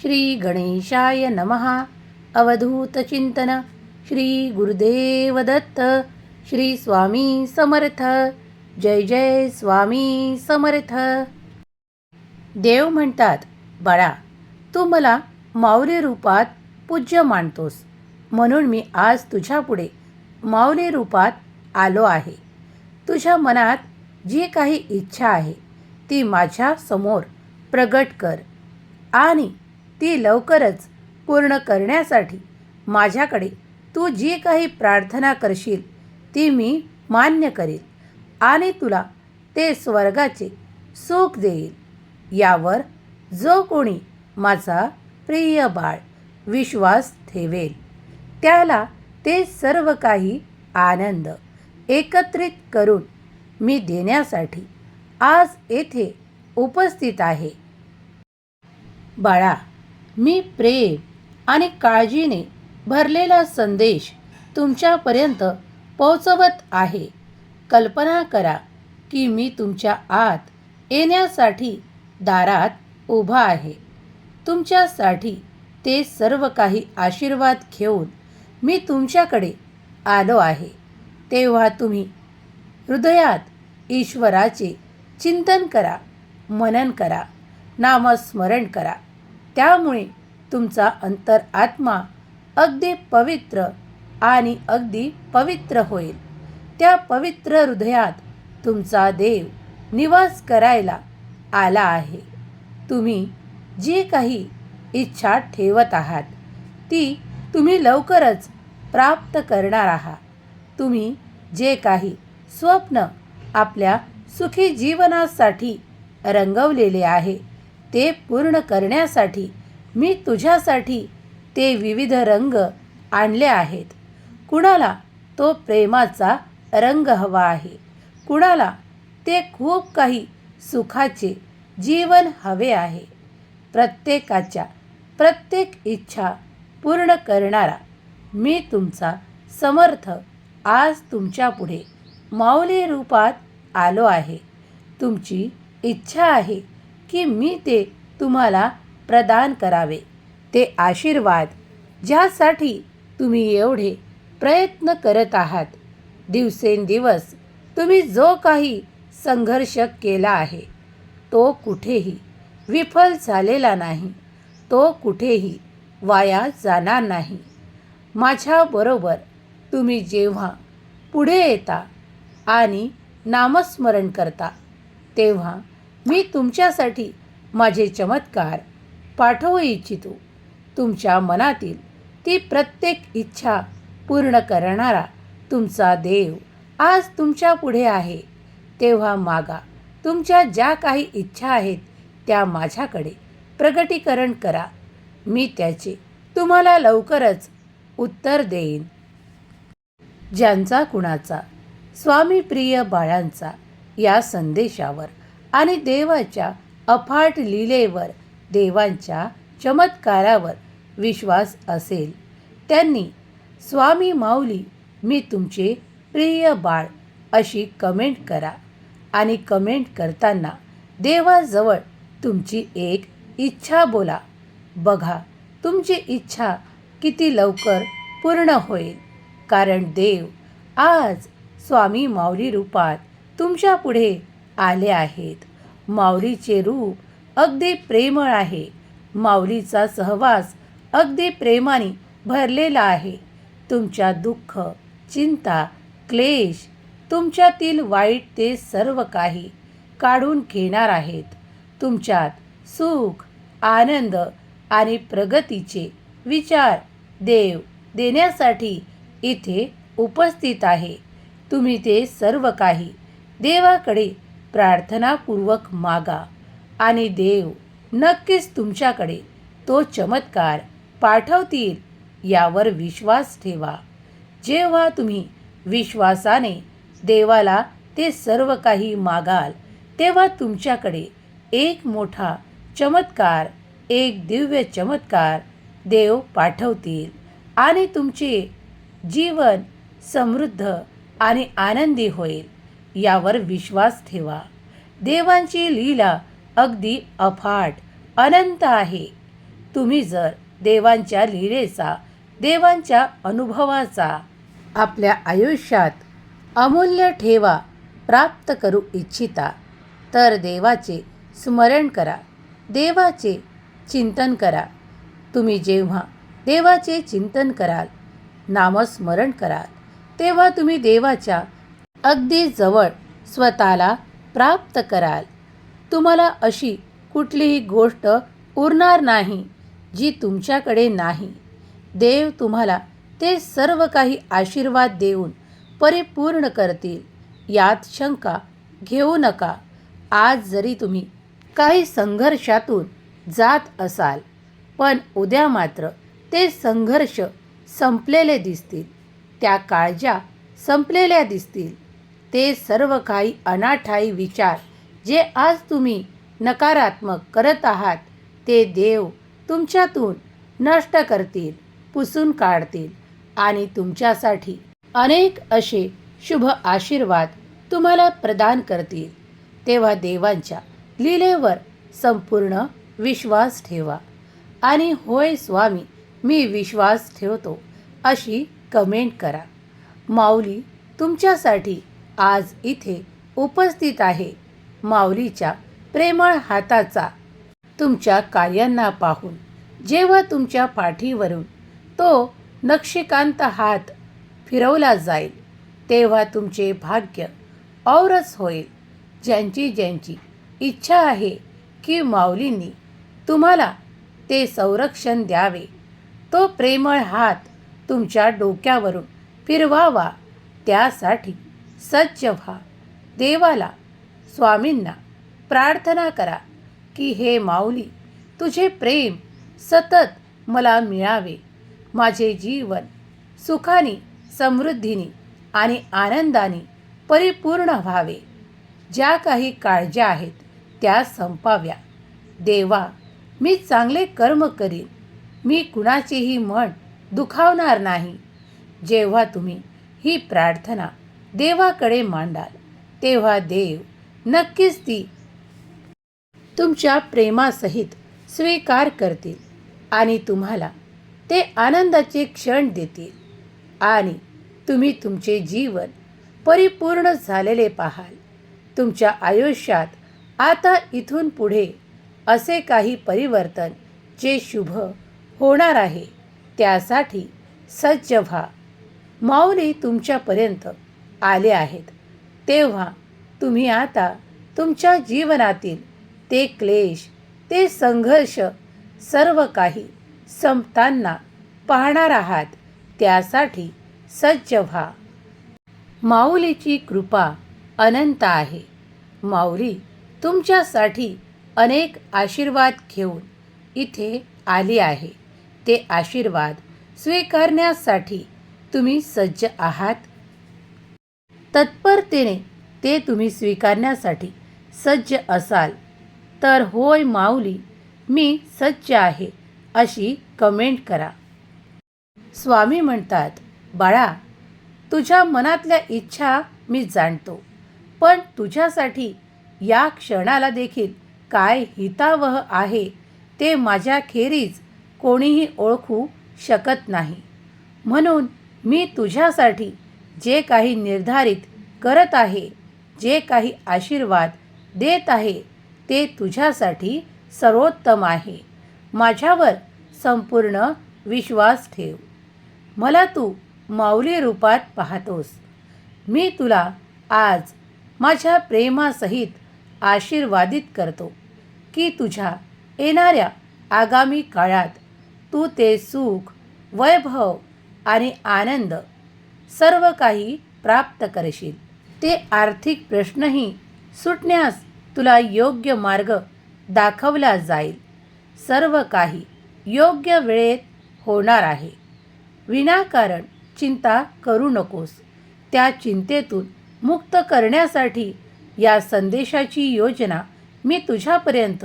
श्री गणेशाय नमः अवधूतचिंतन श्री गुरुदेव दत्त श्री स्वामी समर्थ. जय जय स्वामी समर्थ. देव म्हणतात बाळा तू मला माऊली रूपात पूज्य मानतोस. म्हणून मी आज तुझ्यापुढे माऊली रूपात आलो आहे. तुझ्या मनात जी काही इच्छा आहे ती माझ्यासमोर प्रगट कर आणि ती लवकरच पूर्ण करण्यासाठी माझ्याकडे तू जी काही प्रार्थना करशील ती मी मान्य करेल आणि तुला ते स्वर्गाचे सुख देईल. यावर जो कोणी माझा प्रिय बाळ विश्वास ठेवेल त्याला ते सर्व काही आनंद एकत्रित करून मी देण्यासाठी आज येथे उपस्थित आहे. बाळा मी प्रेम आणि काळजीने भरलेला संदेश तुमच्यापर्यंत पोहोचवत आहे. कल्पना करा की मी तुमच्या आत येण्यासाठी दारात उभा आहे. तुमच्यासाठी ते सर्व काही आशीर्वाद घेऊन मी तुमच्याकडे आलो आहे. तेव्हा तुम्ही हृदयात ईश्वराचे चिंतन करा मनन करा नामस्मरण करा. त्यामुळे तुमचा अंतर आत्मा अगदी पवित्र आणि अगदी पवित्र होईल. त्या पवित्र हृदयात तुमचा देव निवास करायला आला आहे. तुम्ही जी काही इच्छा ठेवत आहात ती तुम्ही लवकरच प्राप्त करणार आहात. तुम्ही जे काही स्वप्न आपल्या सुखी जीवनासाठी रंगवलेले आहे ते पूर्ण करण्यासाठी मी तुझ्यासाठी ते विविध रंग आणले आहेत. कुणाला तो प्रेमाचा रंग हवा आहे? कुणाला ते खूप काही सुखाचे जीवन हवे आहे? प्रत्येकाच्या प्रत्येक इच्छा पूर्ण करणारा मी तुमचा समर्थ आज तुमच्यापुढे माऊली रूपात आलो आहे. तुमची इच्छा आहे की मी ते तुम्हाला प्रदान करावे. ते आशीर्वाद ज्यासाठी तुम्ही एवढे प्रयत्न करत आहात. दिवसेंदिवस तुम्ही जो काही संघर्ष केला आहे तो कुठेही विफल झालेला नाही तो कुठेही वाया जाणार नाही. माझ्याबरोबर तुम्ही जेव्हा पुढे येता आणि नामस्मरण करता तेव्हा मी तुमच्यासाठी माझे चमत्कार पाठवू इच्छितो. तुमच्या मनातील ती प्रत्येक इच्छा पूर्ण करणारा तुमचा देव आज तुमच्यापुढे आहे. तेव्हा मागा तुमच्या ज्या काही इच्छा आहेत त्या माझ्याकडे प्रगटीकरण करा. मी त्याचे तुम्हाला लवकरच उत्तर देईन. ज्यांचा कुणाचा स्वामी प्रिय बाळांचा या संदेशावर आणि देवाच्या अफाट लीलेवर देवांच्या चमत्कारावर विश्वास असेल. त्यांनी स्वामी माऊली मी तुमचे प्रिय बाळ अशी कमेंट करा. आणि कमेंट करताना देवाजवळ तुमची एक इच्छा बोला. बघा तुमची इच्छा किती लवकर पूर्ण होईल. कारण देव आज स्वामी माऊली रूपात तुमच्यापुढे आले आहेत. माऊलीचे रूप अगदी प्रेमळ आहे. माऊलीचा सहवास अगदी प्रेमाने भरलेला आहे. तुमच्या दुःख चिंता क्लेश तुमच्यातील वाईट ते सर्व काही काढून घेणार आहेत. तुमच्यात सुख आनंद आणि प्रगतीचे विचार देव देण्यासाठी इथे उपस्थित आहे. तुम्ही ते सर्व काही देवाकडे प्रार्थनापूर्वक मागा. आणि देव नक्कीच तुमच्याकडे तो चमत्कार पाठवतील यावर विश्वास ठेवा. जेव्हा तुम्ही विश्वासाने देवाला ते सर्व काही मागाल तेव्हा तुमच्याकडे एक मोठा चमत्कार एक दिव्य चमत्कार देव पाठवतील. आणि तुमचे जीवन समृद्ध आणि आनंदी होईल. यावर विश्वास ठेवा. देवांची लीला अगदी अफाट अनंत आहे. तुम्ही जर देवांच्या लीलेचा देवांच्या अनुभवाचा आपल्या आयुष्यात अमूल्य ठेवा प्राप्त करू इच्छिता तर देवाचे स्मरण करा देवाचे चिंतन करा. तुम्ही जेव्हा देवाचे चिंतन कराल नामस्मरण कराल तेव्हा तुम्ही देवाच्या अगदी जवळ स्वतःला प्राप्त कराल. तुम्हाला अशी कुठलीही गोष्ट उरणार नाही जी तुमच्याकडे नाही. देव तुम्हाला ते सर्व काही आशीर्वाद देऊन परिपूर्ण करतील. यात शंका घेऊ नका. आज जरी तुम्ही काही संघर्षातून जात असाल पण उद्या मात्र ते संघर्ष संपलेले दिसतील. त्या काळजा संपलेल्या दिसतील. ते सर्व काही अनाठाई विचार जे आज तुम्ही नकारात्मक करत आहात ते देव तुमच्यातून नष्ट करतील पुसून काढतील आणि तुमच्यासाठी अनेक असे शुभ आशीर्वाद तुम्हाला प्रदान करतील. तेव्हा देवांच्या लीलेवर संपूर्ण विश्वास ठेवा आणि होय स्वामी मी विश्वास ठेवतो अशी कमेंट करा. माऊली तुमच्यासाठी आज इथे उपस्थित आहे माऊलीच्या प्रेमळ हाताचा. तुमच्या कार्यांना पाहून जेव्हा तुमच्या पाठीवरून तो नक्षीकांत हात फिरवला जाईल तेव्हा तुमचे भाग्य औरच होईल. ज्यांची ज्यांची इच्छा आहे की माऊलींनी तुम्हाला ते संरक्षण द्यावे तो प्रेमळ हात तुमच्या डोक्यावरून फिरवावा. त्यासाठी सज्ज व्हा. देवाला स्वामींना प्रार्थना करा की हे माऊली तुझे प्रेम सतत मला मिळावे. माझे जीवन सुखाने समृद्धीने आणि आनंदाने परिपूर्ण व्हावे. ज्या काही काळज्या आहेत त्या संपाव्या. देवा मी चांगले कर्म करीन. मी कुणाचेही मन दुखावणार नाही. जेव्हा तुम्ही ही प्रार्थना देवाकडे मांडाल. तेव्हा देव नक्कीच ती तुमच्या प्रेमासहित स्वीकार करतील आणि तुम्हाला ते आनंदाचे क्षण देतील. आणि तुम्ही तुमचे जीवन परिपूर्ण झालेले पाहाल. तुमच्या आयुष्यात आता इथून पुढे असे काही परिवर्तन जे शुभ होणार आहे त्यासाठी सज्ज व्हा. माऊली तुमच्यापर्यंत आले आहेत. तेव्हा तुम्ही आता तुमच्या जीवनातील ते क्लेश ते संघर्ष सर्व काही संपताना पाहणार आहात त्यासाठी सज्ज व्हा. माऊलीची कृपा अनंत आहे. माऊली तुमच्यासाठी अनेक आशीर्वाद घेऊन इथे आली आहे. ते आशीर्वाद स्वीकारण्यासाठी तुम्ही सज्ज आहात तत्परतेने ते तुम्ही स्वीकारण्यासाठी सज्ज असाल. तर होय माऊली मी सज्ज आहे अशी कमेंट करा. स्वामी म्हणतात बाळा तुझ्या मनातल्या इच्छा मी जाणतो पण तुझ्यासाठी या क्षणाला देखील काय हितावह आहे ते माझ्या खेरीज कोणीही ओळखू शकत नाही. म्हणून मी तुझ्यासाठी जे काही निर्धारित करत आहे. जे काही आशीर्वाद देत आहे ते तुझ्यासाठी सर्वोत्तम आहे. माझ्यावर संपूर्ण विश्वास ठेव. मला तू माऊली रूपात पाहतोस. मी तुला आज माझ्या प्रेमासहित आशीर्वादित करतो की तुझ्या येणाऱ्या आगामी काळात तू ते सुख वैभव आणि आनंद सर्व काही प्राप्त करशील. ते आर्थिक प्रश्नही सुटण्यास तुला योग्य मार्ग दाखवला जाईल. सर्व काही योग्य वेळेत होणार आहे. विनाकारण चिंता करू नकोस. त्या चिंतेतून मुक्त करण्यासाठी या संदेशाची योजना मी तुझ्यापर्यंत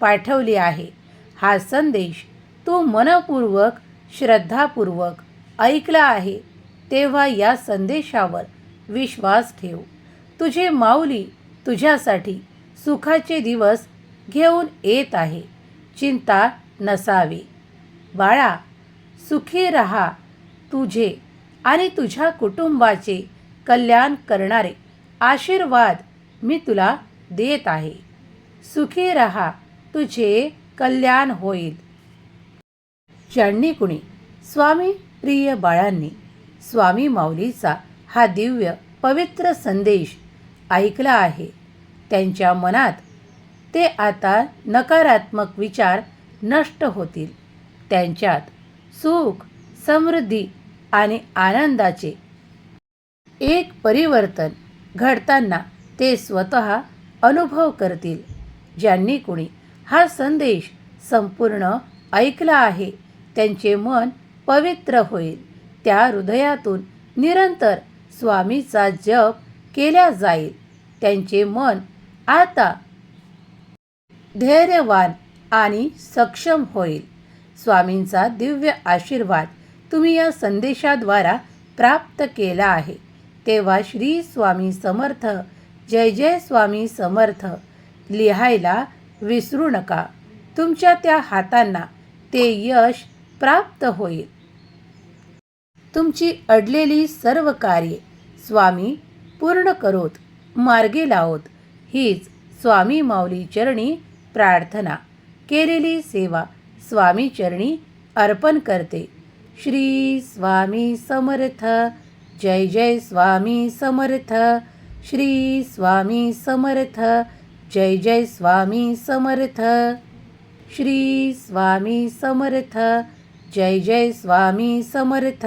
पाठवली आहे. हा संदेश तू मनपूर्वक श्रद्धापूर्वक ऐकला आहे तेव्हा या संदेशावर विश्वास ठेव. तुझे माऊली तुझ्यासाठी सुखाचे दिवस घेऊन येत आहे. चिंता नसावी. बाळा सुखी रहा. तुझे आणि तुझ्या कुटुंबाचे कल्याण करणारे आशीर्वाद मी तुला देत आहे. सुखी रहा. तुझे कल्याण होईल. ज्यांनी कुणी स्वामी प्रिय बाळांनी स्वामी माऊलीचा हा दिव्य पवित्र संदेश ऐकला आहे. त्यांच्या मनात ते आता नकारात्मक विचार नष्ट होतील. त्यांच्यात सुख समृद्धी आणि आनंदाचे एक परिवर्तन घडताना ते स्वतः अनुभव करतील. ज्यांनी कुणी हा संदेश संपूर्ण ऐकला आहे त्यांचे मन पवित्र होईल. त्या हृदयातून निरंतर स्वामीचा जप केला जाईल. त्यांचे मन आता धैर्यवान आणि सक्षम होईल. स्वामींचा दिव्य आशीर्वाद तुम्ही या संदेशाद्वारा प्राप्त केला आहे. तेव्हा श्री स्वामी समर्थ जय जय स्वामी समर्थ लिहायला विसरू नका. तुमच्या त्या हातांना ते यश प्राप्त होईल. तुमची अडलेली सर्व कार्ये स्वामी पूर्ण करोत मार्गी लावोत. हीच स्वामी माऊली चरणी प्रार्थना. केलेली सेवा स्वामी चरणी अर्पण करते. श्री स्वामी समर्थ जय जय स्वामी समर्थ. श्री स्वामी समर्थ जय जय स्वामी समर्थ. श्री स्वामी समर्थ जय जय स्वामी समर्थ.